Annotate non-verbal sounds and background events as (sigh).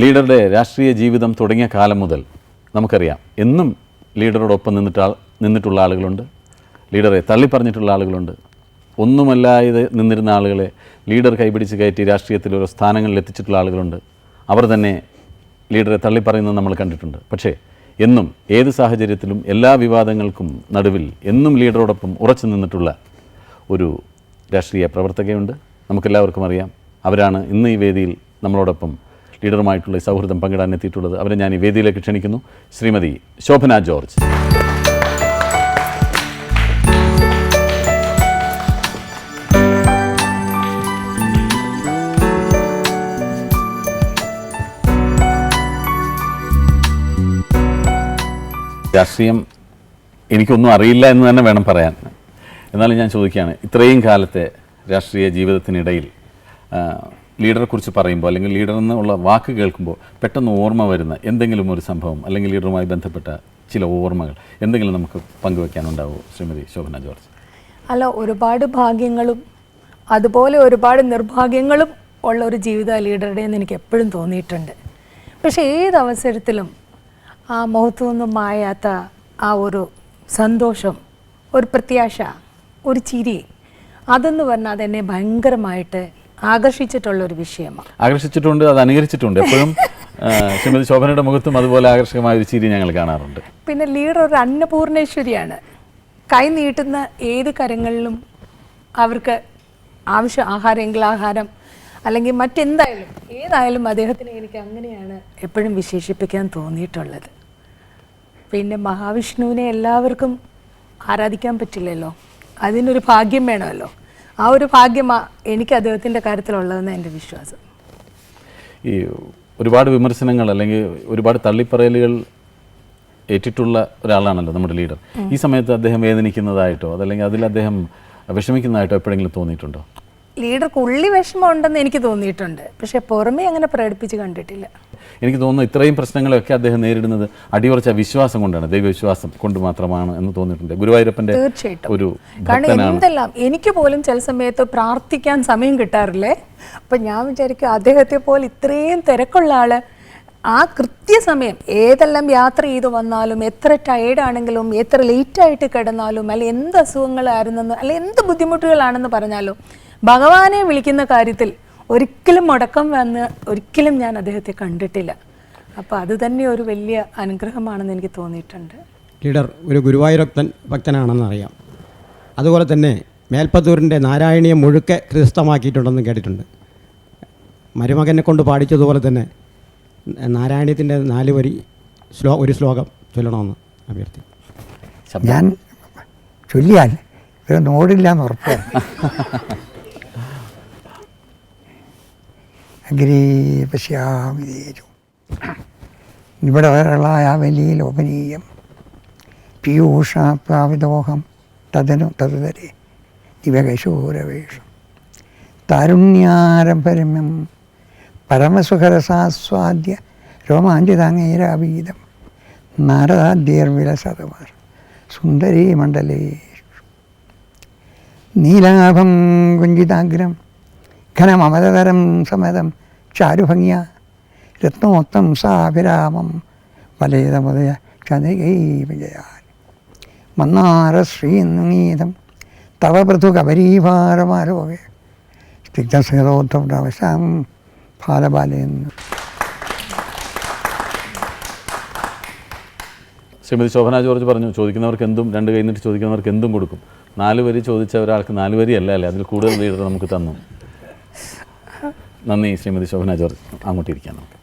ലീഡറുടെ രാഷ്ട്രീയ ജീവിതം തുടങ്ങിയ കാലം മുതൽ നമുക്കറിയാം. എന്നും ലീഡറോടൊപ്പം നിന്നിട്ട് നിന്നിട്ടുള്ള ആളുകളുണ്ട്. ലീഡറെ തള്ളിപ്പറഞ്ഞിട്ടുള്ള ആളുകളുണ്ട്. ഒന്നുമല്ലാതെ നിന്നിരുന്ന ആളുകളെ ലീഡർ കൈപിടിച്ച് കയറ്റി രാഷ്ട്രീയത്തിൽ ഓരോ സ്ഥാനങ്ങളിൽ എത്തിച്ചിട്ടുള്ള ആളുകളുണ്ട്. അവർ തന്നെ ലീഡറെ തള്ളിപ്പറയുന്നത് നമ്മൾ കണ്ടിട്ടുണ്ട്. പക്ഷേ എന്നും ഏത് സാഹചര്യത്തിലും എല്ലാ വിവാദങ്ങൾക്കും നടുവിൽ എന്നും ലീഡറോടൊപ്പം ഉറച്ചു നിന്നിട്ടുള്ള ഒരു രാഷ്ട്രീയ പ്രവർത്തകയുണ്ട്. നമുക്കെല്ലാവർക്കും അറിയാം. അവരാണ് ഇന്ന് ഈ വേദിയിൽ നമ്മളോടൊപ്പം ലീഡറുമായിട്ടുള്ള ഈ സൗഹൃദം പങ്കിടാൻ എത്തിയിട്ടുള്ളത് അവരെ ഞാൻ ഈ വേദിയിലേക്ക് ക്ഷണിക്കുന്നു. ശ്രീമതി ശോഭന ജോർജ്. രാഷ്ട്രീയം എനിക്കൊന്നും അറിയില്ല എന്ന് തന്നെ വേണം പറയാൻ. എന്നാലും ഞാൻ ചോദിക്കുകയാണ് ഇത്രയും കാലത്തെ രാഷ്ട്രീയ ജീവിതത്തിനിടയിൽ ആ, ലീഡറെക്കുറിച്ച് പറയുമ്പോൾ അല്ലെങ്കിൽ ലീഡർ എന്നുള്ള വാക്ക് കേൾക്കുമ്പോൾ പെട്ടെന്ന് ഓർമ്മ വരുന്ന എന്തെങ്കിലും ഒരു സംഭവം അല്ലെങ്കിൽ ലീഡറുമായി ബന്ധപ്പെട്ട ചില ഓർമ്മകൾ എന്തെങ്കിലും നമുക്ക് പങ്കുവെക്കാനുണ്ടാവുമോ ശ്രീമതി ശോഭന ജോർജ്. അല്ല ഒരുപാട് ഭാഗ്യങ്ങളും അതുപോലെ ഒരുപാട് നിർഭാഗ്യങ്ങളും ഉള്ള ഒരു ജീവിത ലീഡറുടെ എന്ന് എനിക്ക് എപ്പോഴും തോന്നിയിട്ടുണ്ട്. പക്ഷേ ഏത് അവസരത്തിലും ആ മഹത്വമൊന്നും മായാത്ത ആ ഒരു സന്തോഷം ഒരു പ്രത്യാശ ഒരു ചിരി അതെന്ന് പറഞ്ഞാൽ അതെന്നെ ഭയങ്കരമായിട്ട് ആകർഷിച്ചിട്ടുള്ള ഒരു വിഷയമാണ്. ആകർഷിച്ചിട്ടുണ്ട് അത് അനുകരിച്ചിട്ടുണ്ട്. എപ്പോഴും ശ്രീമതി ശോഭനയുടെ മുഖത്തും അതുപോലെ ആകർഷകമായ ഒരു ചിരി ഞങ്ങൾ കാണാറുണ്ട്. പിന്നെ ലീഡർ ഒരു അന്നപൂർണേശ്വരിയാണ്. കൈ നീട്ടുന്ന ഏത് കരങ്ങളിലും അവർക്ക് ആവശ്യ ആഹാരമെങ്കിൽ ആഹാരം അല്ലെങ്കിൽ മറ്റെന്തായാലും ഏതായാലും അദ്ദേഹത്തിനെ എനിക്ക് അങ്ങനെയാണ് എപ്പോഴും വിശേഷിപ്പിക്കാൻ തോന്നിയിട്ടുള്ളത്. പിന്നെ മഹാവിഷ്ണുവിനെ എല്ലാവർക്കും ആരാധിക്കാൻ പറ്റില്ലല്ലോ? അതിനൊരു ഭാഗ്യം വേണമല്ലോ? ആ ഒരു ഭാഗ്യമാണ് എനിക്ക് അദ്ദേഹത്തിന്റെ കാര്യത്തിലുള്ളതെന്ന് എന്റെ വിശ്വാസം. ഈ ഒരുപാട് വിമർശനങ്ങൾ അല്ലെങ്കിൽ ഒരുപാട് തള്ളിപ്പറയലുകൾ ഏറ്റിട്ടുള്ള ഒരാളാണല്ലോ നമ്മുടെ ലീഡർ. ഈ സമയത്ത് അദ്ദേഹം വേദനിക്കുന്നതായിട്ടോ അതല്ലെങ്കിൽ അതിൽ അദ്ദേഹം വിഷമിക്കുന്നതായിട്ടോ എപ്പോഴെങ്കിലും തോന്നിയിട്ടുണ്ടോ? ലീഡർക്ക് ഉള്ളി വിഷമം ഉണ്ടെന്ന് എനിക്ക് തോന്നിയിട്ടുണ്ട്. പക്ഷേ പുറമേ അങ്ങനെ പ്രകടിപ്പിച്ച് കണ്ടിട്ടില്ല. എനിക്ക് തോന്നുന്നു ഇത്രയും പ്രശ്നങ്ങളൊക്കെ അദ്ദേഹം നേരിടുന്നത് അടിയുറച്ച വിശ്വാസം കൊണ്ടാണ് ദൈവവിശ്വാസം കൊണ്ട് മാത്രമാണ് എന്ന് തോന്നിയിട്ടുണ്ട്. ഗുരുവായൂരപ്പന്റെ ഒരു കാരണം എന്തെല്ലാം എനിക്ക് പോലും ചില സമയത്ത് പ്രാർത്ഥിക്കാൻ സമയം കിട്ടാറില്ലേ? അപ്പം ഞാൻ വിചാരിക്കും അദ്ദേഹത്തെ പോലെ ഇത്രയും തിരക്കുള്ള ആൾ ആ കൃത്യസമയം ഏതെല്ലാം യാത്ര ചെയ്തു വന്നാലും എത്ര ടയേർഡാണെങ്കിലും എത്ര ലേറ്റായിട്ട് കിടന്നാലും അല്ലെ എന്ത് അസുഖങ്ങളായിരുന്നെന്ന് അല്ലെ എന്ത് ബുദ്ധിമുട്ടുകളാണെന്ന് പറഞ്ഞാലും ഭഗവാനെ വിളിക്കുന്ന കാര്യത്തിൽ ഒരിക്കലും മുടക്കം വന്ന് ഒരിക്കലും ഞാൻ അദ്ദേഹത്തെ കണ്ടിട്ടില്ല. അപ്പോൾ അത് തന്നെ ഒരു വലിയ അനുഗ്രഹമാണെന്ന് എനിക്ക് തോന്നിയിട്ടുണ്ട്. ലീഡർ ഒരു ഗുരുവായൂരക്തൻ ഭക്തനാണെന്ന് അറിയാം. അതുപോലെ തന്നെ മേൽപ്പത്തൂരിന്റെ നാരായണീയം മുഴുക്കെ ക്രിസ്തമാക്കിയിട്ടുണ്ടെന്ന് കേട്ടിട്ടുണ്ട്. മരുമകനെ കൊണ്ട് പാടിച്ചതുപോലെ തന്നെ നാരായണീയത്തിന്റെ നാല് വരി ശ്ലോ ഒരു ശ്ലോകം ചൊല്ലണമെന്ന് അഭ്യർത്ഥി ഞാൻ ചൊല്ലിയാൽ ഇത് നോടില്ല എന്ന് ഉറപ്പാണ്. (laughs) അഗ്രേ പശ്യാമിതേജു ഇവിടെ വരളായ വലിയ ലോപനീയം പീയൂഷാപ്ലാവിതോഹം തതനു തതുതരെ. ദിവകശൂരവേഷം താരുണ്യാരംഭരമ്യം. പരമസുഖരസാസ്വാദ്യ രോമാഞ്ചിതാങ്ങൈരാവീതം. നാരദാദ്യർവിലസതമാർ സുന്ദരീ മണ്ഡലേഷു. നീലാഭം കുഞ്ചിതാഗ്രം. ഘനമമതതരം സമതം. ചാരുഭംഗ്യ. രത്നമൊത്തം സാഭിരാമം. വലയതമുദയ ചതകൈ വിജയാൻ മന്നാരശ്രീനീതം തവ പൃഥു പൃഥുകപരീഭാരമാരോഹേ സ്നിഗ്ധസ്നേഹോദ്ധവശാം ഫാലബാലയെന്ന് ശ്രീമതി ശോഭന ജോർജ് പറഞ്ഞു ചോദിക്കുന്നവർക്ക് എന്തും രണ്ട് കൈ ചോദിക്കുന്നവർക്ക് എന്തും കൊടുക്കും. നാല് വരി ചോദിച്ച ഒരാൾക്ക് നാല് വരി അല്ല? അല്ലേ അതിൽ കൂടുതൽ ലീഡർ നമുക്ക് തന്നു. നന്ദി ശ്രീമതി ശോഭന ജോർജ്. അങ്ങോട്ടിരിക്കാം നമുക്ക്.